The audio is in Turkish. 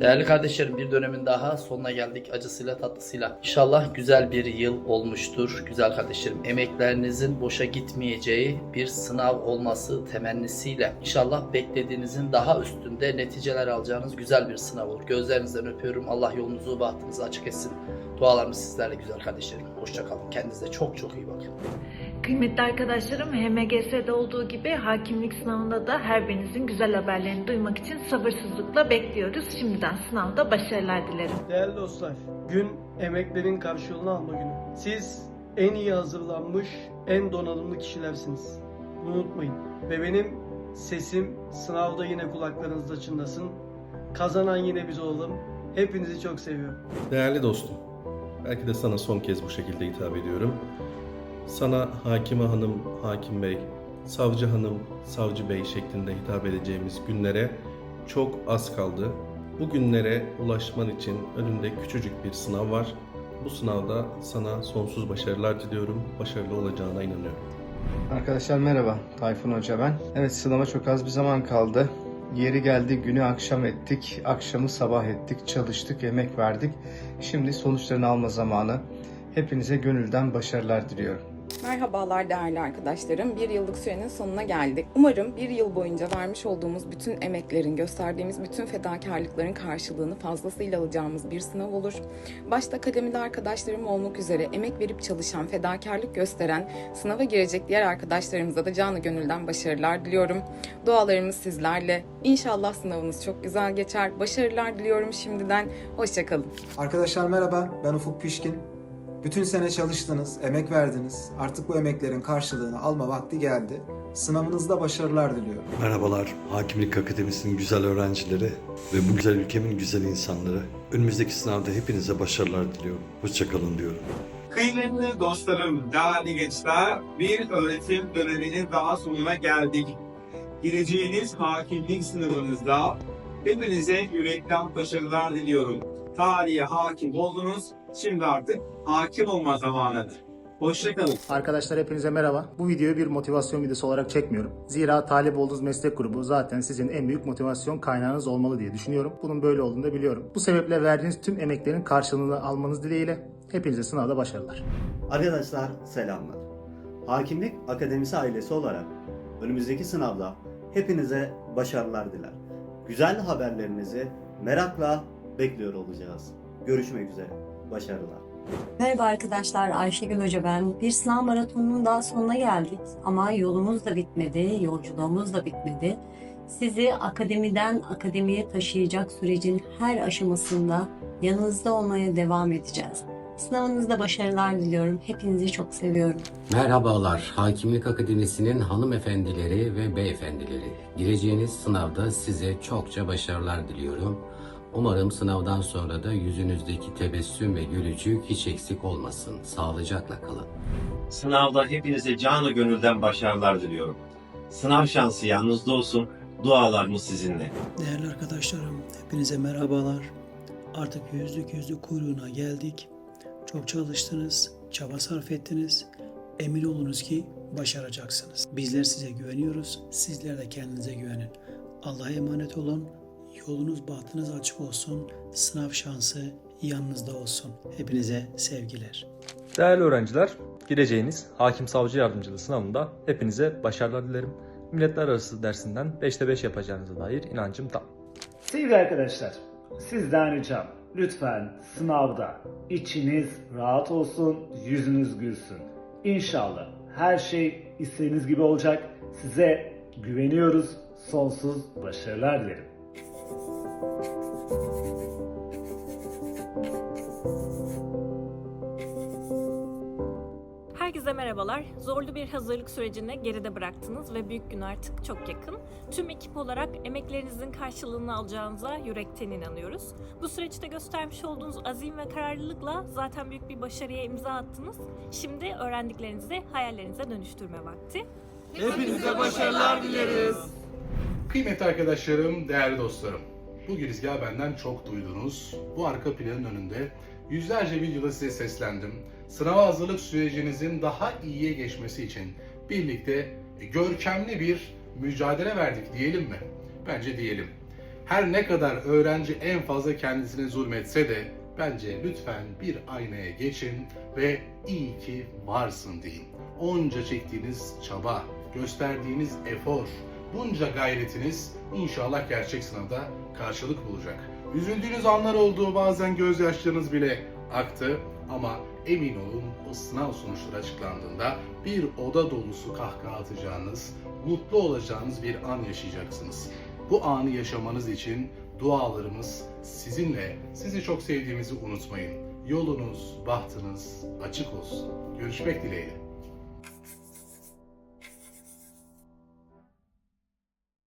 Değerli kardeşlerim bir dönemin daha sonuna geldik acısıyla tatlısıyla. İnşallah güzel bir yıl olmuştur. Güzel kardeşlerim emeklerinizin boşa gitmeyeceği bir sınav olması temennisiyle. İnşallah beklediğinizin daha üstünde neticeler alacağınız güzel bir sınav olur. Gözlerinizden öpüyorum. Allah yolunuzu bahtınızı açık etsin. Dualarımız sizlerle güzel kardeşlerim. Hoşçakalın. Kendinize çok çok iyi bakın. Kıymetli arkadaşlarım, HMGS'de olduğu gibi hakimlik sınavında da her birinizin güzel haberlerini duymak için sabırsızlıkla bekliyoruz. Şimdiden sınavda başarılar dilerim. Değerli dostlar, gün emeklerin karşılığını alma günü. Siz en iyi hazırlanmış, en donanımlı kişilersiniz. Bunu unutmayın. Ve benim sesim sınavda yine kulaklarınızda çınlasın. Kazanan yine biz olalım. Hepinizi çok seviyorum. Değerli dostum, belki de sana son kez bu şekilde hitap ediyorum. Sana hakime hanım, hakim bey, savcı hanım, savcı bey şeklinde hitap edeceğimiz günlere çok az kaldı. Bu günlere ulaşman için önünde küçücük bir sınav var. Bu sınavda sana sonsuz başarılar diliyorum. Başarılı olacağına inanıyorum. Arkadaşlar merhaba, Tayfun Hoca ben. Evet sınava çok az bir zaman kaldı. Yeri geldi günü akşam ettik, akşamı sabah ettik, çalıştık, emek verdik. Şimdi sonuçlarını alma zamanı. Hepinize gönülden başarılar diliyorum. Merhabalar değerli arkadaşlarım. Bir yıllık sürenin sonuna geldik. Umarım bir yıl boyunca vermiş olduğumuz bütün emeklerin, gösterdiğimiz bütün fedakarlıkların karşılığını fazlasıyla alacağımız bir sınav olur. Başta akademide arkadaşlarım olmak üzere emek verip çalışan, fedakarlık gösteren, sınava girecek diğer arkadaşlarımıza da canı gönülden başarılar diliyorum. Dualarımız sizlerle. İnşallah sınavınız çok güzel geçer. Başarılar diliyorum şimdiden. Hoşçakalın. Arkadaşlar merhaba, ben Ufuk Pişkin. Bütün sene çalıştınız, emek verdiniz. Artık bu emeklerin karşılığını alma vakti geldi. Sınavınızda başarılar diliyorum. Merhabalar, Hakimlik Akademisi'nin güzel öğrencileri ve bu güzel ülkemin güzel insanları. Önümüzdeki sınavda hepinize başarılar diliyorum. Hoşçakalın diyorum. Kıymetli dostlarım, değerli gençler, bir öğretim döneminin daha sonuna geldik. Gireceğiniz hakimlik sınavınızda hepinize yürekten başarılar diliyorum. Tarihe hakim oldunuz, şimdi artık hakim olma zamanıdır. Hoşçakalın. Arkadaşlar hepinize merhaba. Bu videoyu bir motivasyon videosu olarak çekmiyorum. Zira talip olduğunuz meslek grubu zaten sizin en büyük motivasyon kaynağınız olmalı diye düşünüyorum. Bunun böyle olduğunu da biliyorum. Bu sebeple verdiğiniz tüm emeklerin karşılığını almanız dileğiyle hepinize sınavda başarılar. Arkadaşlar selamlar. Hakimlik Akademisi ailesi olarak önümüzdeki sınavda hepinize başarılar diler. Güzel haberlerinizi merakla bekliyor olacağız. Görüşmek üzere. Başarılar. Merhaba arkadaşlar, Ayşegül Hoca ben. Bir sınav maratonunun daha sonuna geldik ama yolumuz da bitmedi, yolculuğumuz da bitmedi. Sizi akademiden akademiye taşıyacak sürecin her aşamasında yanınızda olmaya devam edeceğiz. Sınavınızda başarılar diliyorum. Hepinizi çok seviyorum. Merhabalar, Hakimlik Akademisi'nin hanımefendileri ve beyefendileri. Gireceğiniz sınavda size çokça başarılar diliyorum. Umarım sınavdan sonra da yüzünüzdeki tebessüm ve gülücük hiç eksik olmasın. Sağlıcakla kalın. Sınavda hepinize canı gönülden başarılar diliyorum. Sınav şansı yanınızda olsun, dualarımız sizinle. Değerli arkadaşlarım, hepinize merhabalar. Artık yüzlük yüzlük kuyruğuna geldik. Çok çalıştınız, çaba sarf ettiniz. Emin olunuz ki başaracaksınız. Bizler size güveniyoruz, sizler de kendinize güvenin. Allah'a emanet olun, yolunuz bahtınız açık olsun, sınav şansı yanınızda olsun. Hepinize sevgiler. Değerli öğrenciler, gireceğiniz Hakim Savcı Yardımcılığı sınavında hepinize başarılar dilerim. Milletler Arası dersinden 5'te 5 yapacağınıza dair inancım tam. Sevgili arkadaşlar, sizden ricam lütfen sınavda içiniz rahat olsun, yüzünüz gülsün. İnşallah her şey istediğiniz gibi olacak. Size güveniyoruz. Sonsuz başarılar dilerim. Merhabalar. Zorlu bir hazırlık sürecini geride bıraktınız ve büyük gün artık çok yakın. Tüm ekip olarak emeklerinizin karşılığını alacağınıza yürekten inanıyoruz. Bu süreçte göstermiş olduğunuz azim ve kararlılıkla zaten büyük bir başarıya imza attınız. Şimdi öğrendiklerinizi hayallerinize dönüştürme vakti. Hepinize başarılar dileriz. Kıymetli arkadaşlarım, değerli dostlarım. Bu girizgahı benden çok duydunuz. Bu arka planın önünde yüzlerce videoda size seslendim. Sınava hazırlık sürecinizin daha iyiye geçmesi için birlikte görkemli bir mücadele verdik diyelim mi? Bence diyelim. Her ne kadar öğrenci en fazla kendisine zulmetse de bence lütfen bir aynaya geçin ve iyi ki varsın deyin. Onca çektiğiniz çaba, gösterdiğiniz efor, bunca gayretiniz inşallah gerçek sınavda karşılık bulacak. Üzüldüğünüz anlar oldu, bazen gözyaşlarınız bile aktı ama emin olun o sınav sonuçları açıklandığında bir oda dolusu kahkaha atacağınız, mutlu olacağınız bir an yaşayacaksınız. Bu anı yaşamanız için dualarımız sizinle. Sizi çok sevdiğimizi unutmayın. Yolunuz, bahtınız açık olsun. Görüşmek dileğiyle.